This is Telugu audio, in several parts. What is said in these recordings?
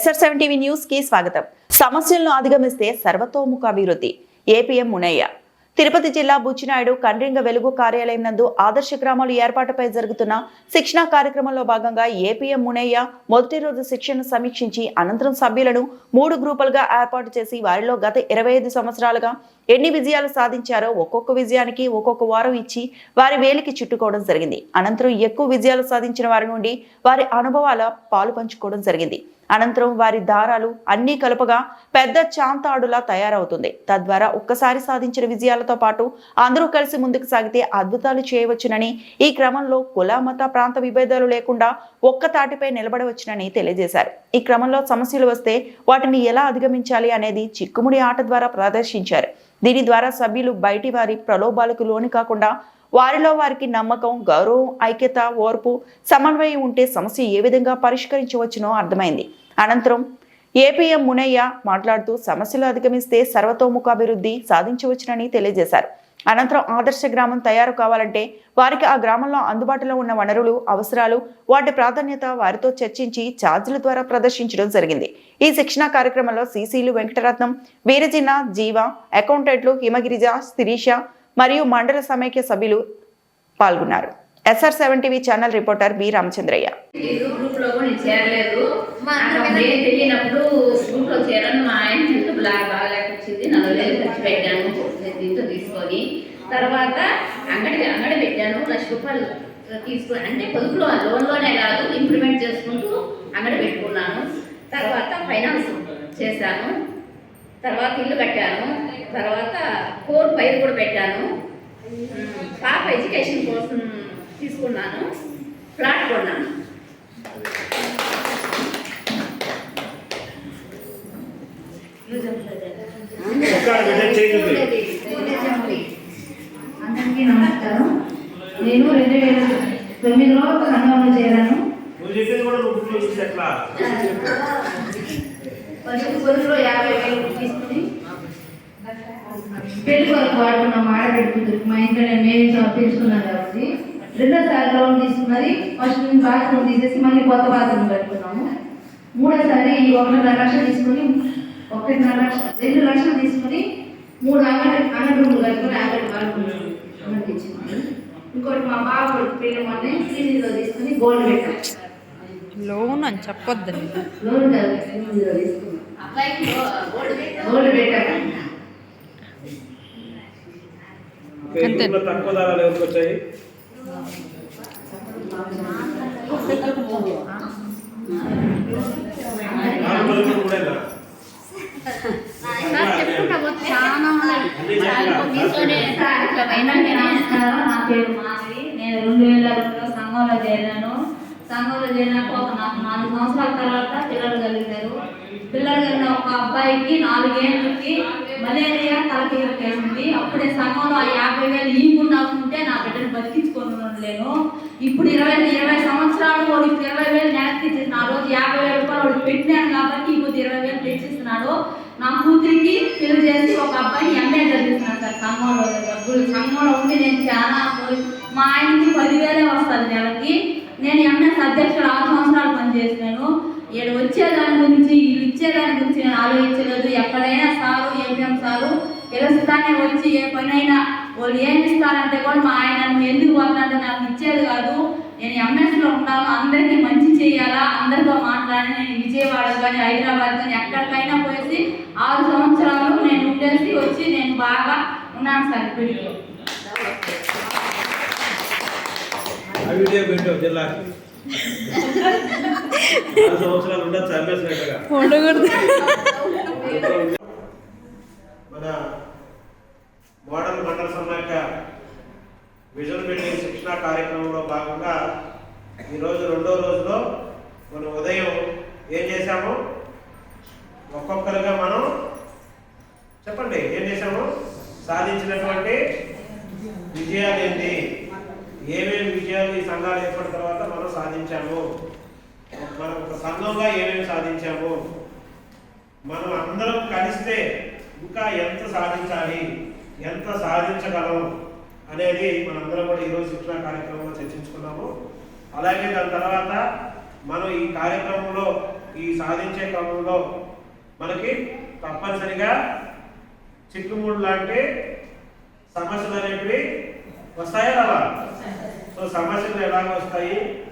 ఎస్ఆర్ సెవెన్ టీవీ న్యూస్కి స్వాగతం. సమస్యలను అధిగమిస్తే సర్వతోముఖ అభివృద్ధి. ఏపీఎం మునయ్య. తిరుపతి జిల్లా బుచ్చినాయుడు కండ్రింగ వెలుగు కార్యాలయం నందు ఆదర్శ గ్రామాలు ఏర్పాటుపై జరుగుతున్న శిక్షణా కార్యక్రమంలో భాగంగా ఏపీఎం మునయ్య మొదటి రోజు శిక్షణ సమీక్షించి అనంతరం సభ్యులను మూడు గ్రూపులుగా ఏర్పాటు చేసి వారిలో గత ఇరవై ఐదు సంవత్సరాలుగా ఎన్ని విజయాలు సాధించారో ఒక్కొక్క విజయానికి ఒక్కొక్క వారం ఇచ్చి వారి వేలికి చుట్టుకోవడం జరిగింది. అనంతరం ఎక్కువ విజయాలు సాధించిన వారి నుండి వారి అనుభవాల పాలు పంచుకోవడం జరిగింది. అనంతరం వారి దారాలు అన్నీ కలపగా పెద్ద చాంతాడులా తయారవుతుంది. తద్వారా ఒక్కసారి సాధించిన విజయాలతో పాటు అందరూ కలిసి ముందుకు సాగితే అద్భుతాలు చేయవచ్చునని ఈ క్రమంలో కుల మత ప్రాంత విభేదాలు లేకుండా ఒక్క తాటిపై నిలబడవచ్చునని తెలియజేశారు. ఈ క్రమంలో సమస్యలు వస్తే వాటిని ఎలా అధిగమించాలి అనేది చిక్కుముడి ఆట ద్వారా ప్రదర్శించారు. దీని ద్వారా సభ్యులు బయటి వారి ప్రలోభాలకు లోని కాకుండా వారిలో వారికి నమ్మకం గౌరవం ఐక్యత ఓర్పు సమన్వయం ఉంటే సమస్య ఏ విధంగా పరిష్కరించవచ్చునో అర్థమైంది. అనంతరం ఏపీఎం మునయ్య మాట్లాడుతూ సమస్యలు అధిగమిస్తే సర్వతోముఖాభివృద్ధి సాధించవచ్చునని తెలియజేశారు. అనంతరం ఆదర్శ గ్రామం తయారు కావాలంటే వారికి ఆ గ్రామంలో అందుబాటులో ఉన్న వనరులు అవసరాలు వాటి ప్రాధాన్యత వారితో చర్చించి ఛార్జీల ద్వారా ప్రదర్శించడం జరిగింది. ఈ శిక్షణా కార్యక్రమంలో సీసీలు వెంకటరత్నం వీరజిన్న జీవ అకౌంటెంట్లు హిమగిరిజ శిరీష మరియు మండల సమైక్య సభ్యులు పాల్గొన్నారు. SR seven TV channel reporter B Ramachandraiah. అప్పుడు మా పెట్టాను. తీసుకొని తర్వాత అంగడి అంగడి పెట్టాను. లక్ష రూపాయలు తీసుకుని అంటే పొదుపులో లోన్లోనే కాదు ఇంప్లిమెంట్ చేసుకుంటూ అంగడి పెట్టుకున్నాను. తర్వాత ఫైనాన్స్ చేశాను. తర్వాత ఇల్లు కట్టాను. తర్వాత కోర్ పైరు కూడా పెట్టాను. పాప ఎడ్యుకేషన్ కోసం తీసుకున్నాను. ఫ్లాట్ కొన్నాను. అందరికీ నమస్కారం. నేను రెండు వేల తొమ్మిదిలో సంఘంలో చేరాను. ఫస్ట్ పొదుపులో యాభై వేలు తీసుకుని పెళ్ళి కొరకు వాడుకున్న మాట పెట్టుకుంటుంది. మా ఇంట్లో నేను మేమే తెలుసుకున్నాను కాబట్టి. రెండోసారి లోన్ తీసుకున్నది. ఫస్ట్ నుంచి బాత్రూమ్ తీసేసి మళ్ళీ కొత్త బాత్రూమ్ కట్టుకున్నాము. మూడోసారి ఒకటిన్నర లక్షలు తీసుకుని ఒకటిన్నర లక్ష రెండు లక్షలు తీసుకుని మూడు అంగడి అంగడి రూములు కట్టుకుని అంగడి ఇచ్చినాము. ఇంకోటి మా బాబు పెళ్ళి మొన్న సీజీలో తీసుకుని గోల్డ్ పెట్టాం లోన్ అని చెప్పొద్దండి లోన్ గోల్డ్ పెట్టాము అంతే. తక్కువ ధరలు ఎవరికి వచ్చాయి? నాలుగు పలుకులు కూడానా? అందరికీ నమస్కారం నా పేరు మాధవి నేను రెండు వేల రెండులో సంఘంలో చేరాను సంఘంలో చేరినాక ఒక నాకు నాలుగు సంవత్సరాల తర్వాత పిల్లలు కలిగారు పిల్లలు ఒక అబ్బాయికి నాలుగేళ్ళకి మలేరియా ఉంది అప్పుడే సంఘంలో ఆ యాభై వేలు ఈకుండా ఉంటే నా బిడ్డను బతికించుకొని ఉండలేను ఇప్పుడు ఇరవై ఇరవై సంవత్సరాలు వాడికి ఇరవై వేలు నెలకి ఇచ్చేసిన ఆ రోజు యాభై వేల రూపాయలు వాడికి పెట్టినాను కాబట్టి ఇప్పుడు ఇరవై వేలు తెచ్చిస్తున్నాడు నా కూతురికి పెళ్ళి చేసి ఒక అబ్బాయిని ఎంఏ చదివిస్తున్నాను సార్ సంఘంలో. డబ్బులు సంఘంలో ఉండి నేను చాలా మా ఆయనకి పదివేలే వస్తుంది నెలకి. నేను ఎంఎస్ అధ్యక్షుడు ఆరు సంవత్సరాలు పనిచేసినాను. ఇక్కడ వచ్చేదాని గురించి వీళ్ళు ఇచ్చేదాని గురించి నేను ఆలోచించలేదు. ఎక్కడైనా సారు ఏపీఎం సారు పిలుస్తానే వచ్చి ఏ పనైనా వాళ్ళు ఏమి ఇస్తారంటే కూడా మా ఆయన నువ్వు ఎందుకు పోతానంటే నాకు ఇచ్చేది కాదు. నేను ఎంఎస్లో ఉంటాను అందరికీ మంచి చేయాలా? అందరితో మాట్లాడి నేను విజయవాడ కానీ హైదరాబాద్ కానీ ఎక్కడికైనా పోయేసి ఆరు సంవత్సరాలు నేను ఉండేసి వచ్చి నేను బాగా ఉన్నాను సార్ ఇప్పటికి జిల్లా. ఉండకూడదు మన మోడల్ మండల సమాఖ్య విజన్ బిల్డింగ్ శిక్షణ కార్యక్రమంలో భాగంగా ఈరోజు రెండో రోజులో మనం ఉదయం ఏం చేశాము? ఒక్కొక్కరుగా మనం చెప్పండి ఏం చేశాము? సాధించినటువంటి విజయాలు ఏంటి? ఏమేమి విజయాలు ఈ సంఘాలు ఏర్పడిన తర్వాత మనం సాధించాము? మనం ఒక సంఘంగా ఏమేమి సాధించాము? మనం అందరం కలిస్తే ఇంకా ఎంత సాధించాలి? ఎంత సాధించగలం? అనేది మనందరం కూడా ఈరోజు శిక్షణ కార్యక్రమంలో చర్చించుకున్నాము. అలాగే దాని తర్వాత మనం ఈ కార్యక్రమంలో ఈ సాధించే క్రమంలో మనకి తప్పనిసరిగా చిక్కుమూడు లాంటి సమస్యలు అనేవి వస్తాయా రావా? సో సమస్యలు ఎలాగ వస్తాయి.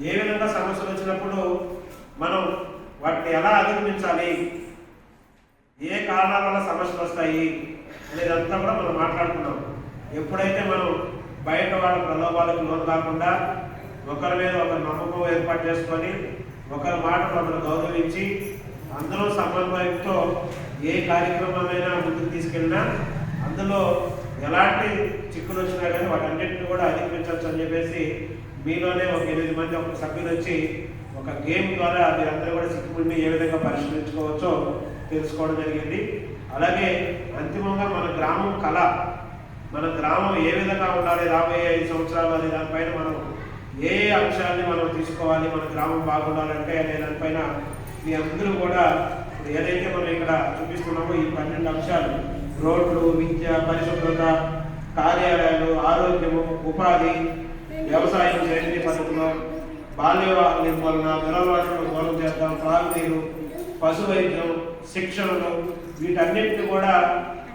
ఏ విధంగా సమస్యలు వచ్చినప్పుడు మనం వాటిని ఎలా అధిగమించాలి? ఏ కారణాల వల్ల సమస్యలు వస్తాయి? అనేదంతా కూడా మనం మాట్లాడుకున్నాం. ఎప్పుడైతే మనం బయట వాళ్ళ ప్రలోభాలకు లోను కాకుండా ఒకరి మీద ఒక నమ్మకం ఏర్పాటు చేసుకొని ఒకరి మాట మనం గౌరవించి అందులో సమన్వయంతో ఏ కార్యక్రమాలైనా ముందుకు తీసుకెళ్ళినా అందులో ఎలాంటి చిక్కులు వచ్చినా కానీ వాటన్నింటిని కూడా అధిగమించవచ్చు అని చెప్పేసి మీలోనే ఒక ఎనిమిది మంది ఒక సభ్యులు వచ్చి ఒక గేమ్ ద్వారా మీరందరూ కూడా చిక్కుముడిని ఏ విధంగా పరిష్కరించుకోవచ్చో తెలుసుకోవడం జరిగింది. అలాగే అంతిమంగా మన గ్రామం కళ మన గ్రామం ఏ విధంగా ఉండాలి రాబోయే ఐదు సంవత్సరాలు అనే దానిపైన మనం ఏ ఏ అంశాలని మనం తీసుకోవాలి మన గ్రామం బాగుండాలంటే అనే దానిపైన మీ అందరూ కూడా ఏదైతే మనం ఇక్కడ చూపిస్తున్నామో ఈ పన్నెండు అంశాలు రోడ్లు విద్య పరిశుభ్రత కార్యాలయాలు ఆరోగ్యము ఉపాధి వ్యవసాయం సేంద్రీయ పద్ధతిలో బాల్య వివాహ నిర్మూలన దురలవాట్లను దూరం చేద్దాం త్రాగునీరు పశు వైద్యం శిక్షణలు వీటన్నిటిని కూడా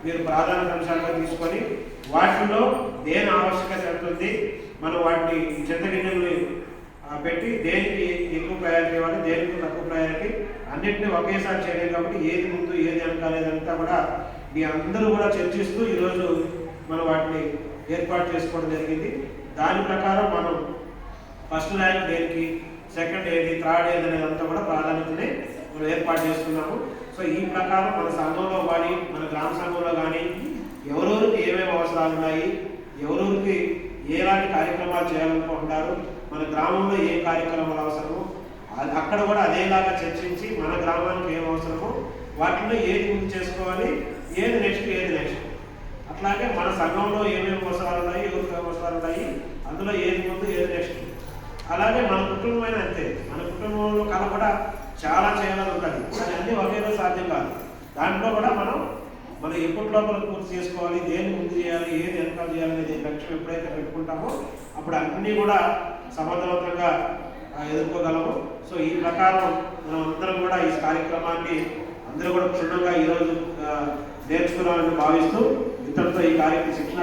మీరు ప్రాధాన్యత అంశాలుగా తీసుకొని వాటిలో దేని ఆవశ్యకత ఉంటుంది మనం వాటిని చింతగింజల్ని గిన్నెలు పెట్టి దేనికి ఎక్కువ ప్రయారిటీ ఇవ్వాలి దేనికి తక్కువ ప్రయారిటీ అన్నింటినీ ఒకేసారి చేయలేదు కాబట్టి ఏది ముందు ఏది వెనకాలేదంతా కూడా మీ అందరూ కూడా చర్చిస్తూ ఈరోజు మనం వాటిని ఏర్పాటు చేసుకోవడం జరిగింది. దాని ప్రకారం మనం ఫస్ట్ ర్యాంక్ దేనికి సెకండ్ ఏది థర్డ్ ఏది అనేదంతా కూడా ప్రాధాన్యతని మనం ఏర్పాటు చేసుకున్నాము సో ఈ ప్రకారం మన సంఘంలో కానీ మన గ్రామ సంఘంలో కానీ ఎవరెవరికి ఏమేమి అవసరాలు ఉన్నాయి ఎవరెవరికి ఎలాంటి కార్యక్రమాలు చేయాలనుకుంటున్నారు? మన గ్రామంలో ఏ కార్యక్రమాలు అవసరమో? అది అక్కడ కూడా అదేలాగా చర్చించి మన గ్రామానికి ఏం అవసరమో వాటిలో ఏది ముందు చేసుకోవాలి? ఏది నెక్స్ట్ ఏది నెక్స్ట్ అట్లాగే మన సంఘంలో ఏమేమి అవసరాలు ఉన్నాయి ఎవరికి అవసరాలు ఉన్నాయి అందులో ఏది ముందు ఏది నెక్స్ట్ అలాగే మన కుటుంబమైన అంతే. మన కుటుంబంలో కళ కూడా చాలా చేయాలని ఉంటుంది. కానీ అన్నీ ఒకేదో సాధ్యం కాదు. దాంట్లో కూడా మనం మనం ఎప్పటి లోపల పూర్తి చేసుకోవాలి దేన్ని ముందు చేయాలి ఏది వెనకాల చేయాలి అనేది లక్ష్యం ఎప్పుడైతే పెట్టుకుంటామో అప్పుడు అన్నీ కూడా సమర్థవంతంగా ఎదుర్కోగలము. సో ఈ ప్రకారం మనం అందరం కూడా ఈ కార్యక్రమాన్ని అందరూ కూడా క్షుణ్ణంగా ఈరోజు నేర్చుకున్నామని భావిస్తూ ఇతరులతో ఈ కార్యక్రమ శిక్షణ